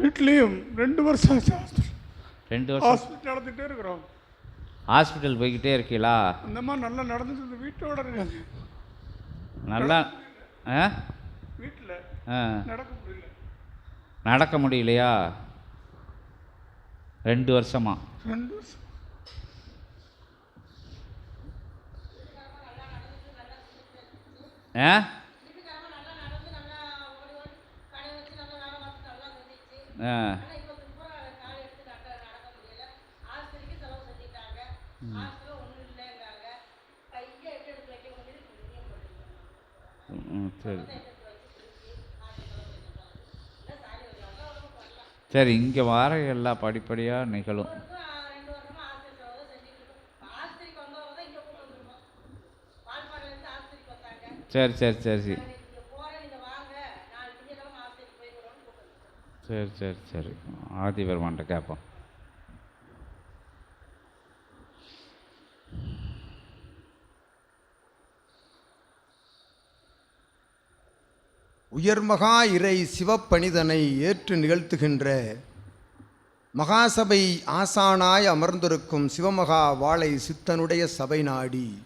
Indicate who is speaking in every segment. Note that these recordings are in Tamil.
Speaker 1: வீட்லேயும் ரெண்டு வருஷம்
Speaker 2: ரெண்டு வருஷம்.
Speaker 1: ஹாஸ்பிட்டல் நடந்துகிட்டே இருக்கிறோம்.
Speaker 2: ஹாஸ்பிட்டல் போய்கிட்டே இருக்கீங்களா
Speaker 1: அந்த மாதிரி நல்லா நடந்துட்டு வீட்டோட இருக்காது.
Speaker 2: நல்லா ஆ?
Speaker 1: வீட்டில் நடக்க முடியல.
Speaker 2: நடக்க முடியலையா? ரெண்டு வருஷமா?
Speaker 1: ரெண்டு வருஷம்.
Speaker 2: ஆ? ஆ. ம், சரி. சரி இங்கே வார எல்லாம் படிப்படியாக நிகழும். சரி சரி சரி சரி. சரி சரி சரி. ஆதிபெருமான்ட்ட கேட்போம்
Speaker 3: உயர்மகா இறை சிவப்பணிதனை ஏற்று நிகழ்த்துகின்ற மகாசபை ஆசானாய் அமர்ந்திருக்கும் சிவமகா வாழை சித்தனுடைய சபை நாடி.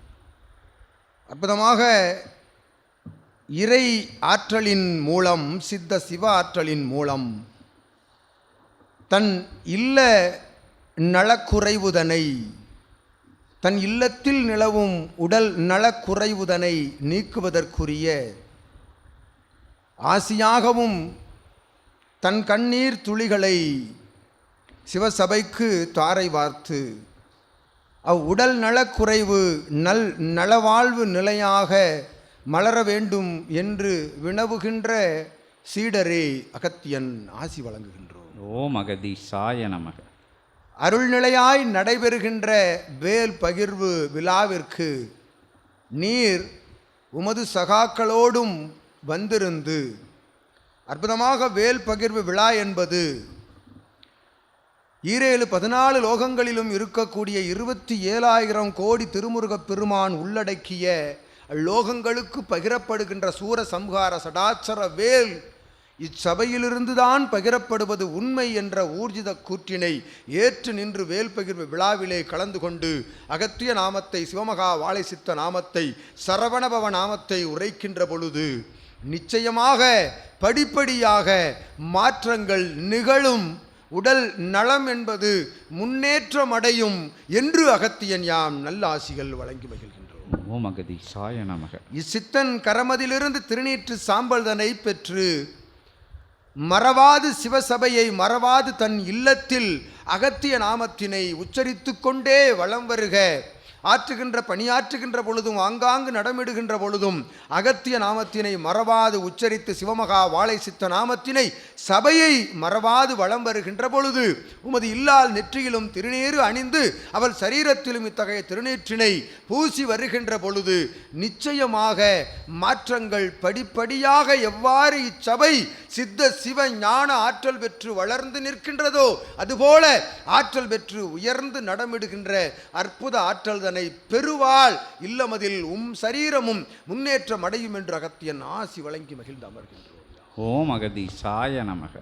Speaker 3: அற்புதமாக இறை ஆற்றலின் மூலம் சித்த சிவ ஆற்றலின் மூலம் தன் இல்ல நலக்குறைவுதனை தன் இல்லத்தில் நிலவும் உடல் நலக்குறைவுதனை நீக்குவதற்குரிய ஆசியாகவும் தன் கண்ணீர் துளிகளை சிவசபைக்கு தாரை வார்த்து அவ் உடல் நலக்குறைவு நல் நலவாழ்வு நிலையாக மலர வேண்டும் என்று வினவுகின்ற சீடரே அகத்தியன் ஆசி வழங்குகின்றோம்
Speaker 2: ஓம் அகதி சாய நமக.
Speaker 3: அருள்நிலையாய் நடைபெறுகின்ற வேல் பகிர்வு விழாவிற்கு நீர் உமது சகாக்களோடும் வந்திருந்து அற்புதமாக வேல் பகிர்வு விழா என்பது ஈரேழு பதினாலு லோகங்களிலும் இருக்கக்கூடிய இருபத்தி ஏழாயிரம் கோடி திருமுருகப் பெருமான் உள்ளடக்கிய லோகங்களுக்கு பகிரப்படுகின்ற சூர சம்ஹார சடாச்சர வேல் இச்சபையிலிருந்துதான் பகிரப்படுவது உண்மை என்ற ஊர்ஜித கூற்றினை ஏற்று நின்று வேல் பகிர்வு விழாவிலே கலந்து கொண்டு அகத்திய நாமத்தை சிவமகா வாழை சித்த நாமத்தை சரவணபவ நாமத்தை உரைக்கின்ற பொழுது நிச்சயமாக படிப்படியாக மாற்றங்கள் நிகழும். உடல் நலம் என்பது முன்னேற்றம் அடையும் என்று அகத்தியன் யாம் நல்ல ஆசிகள் வழங்கி மகிழ்கின்றோம்.
Speaker 2: ஓம் அகதி சாய நமக.
Speaker 3: இச்சித்தன் கரமதிலிருந்து திருநீற்று சாம்பல்தனை பெற்று மறவாது சிவசபையை மறவாது தன் இல்லத்தில் அகத்திய நாமத்தினை உச்சரித்து கொண்டே வலம் வருக. ஆற்றுகின்ற பணியாற்றுகின்ற பொழுதும் ஆங்காங்கு நடமிடுகின்ற பொழுதும் அகத்திய நாமத்தினை மறவாது உச்சரித்து சிவமகா வாழை சித்த நாமத்தினை சபையை மறவாது வளம் வருகின்ற பொழுது உமது இல்லால் நெற்றியிலும் திருநீறு அணிந்து அவள் சரீரத்திலும் இத்தகைய திருநீற்றினை பூசி வருகின்ற பொழுது நிச்சயமாக மாற்றங்கள் படிப்படியாக எவ்வாறு இச்சபை சித்த சிவ ஞான ஆற்றல் பெற்று வளர்ந்து நிற்கின்றதோ அதுபோல ஆற்றல் பெற்று உயர்ந்து நடமிடுகின்ற அற்புத ஆற்றல் தன்னை பெறுவாள் இல்லமதில் உம் சரீரமும் முன்னேற்றம் அடையும் என்று அகத்தியன் ஆசி வழங்கி மகிழ்ந்து அமர்கின்றோம்.
Speaker 2: ஓம் அகதி சாய நமக.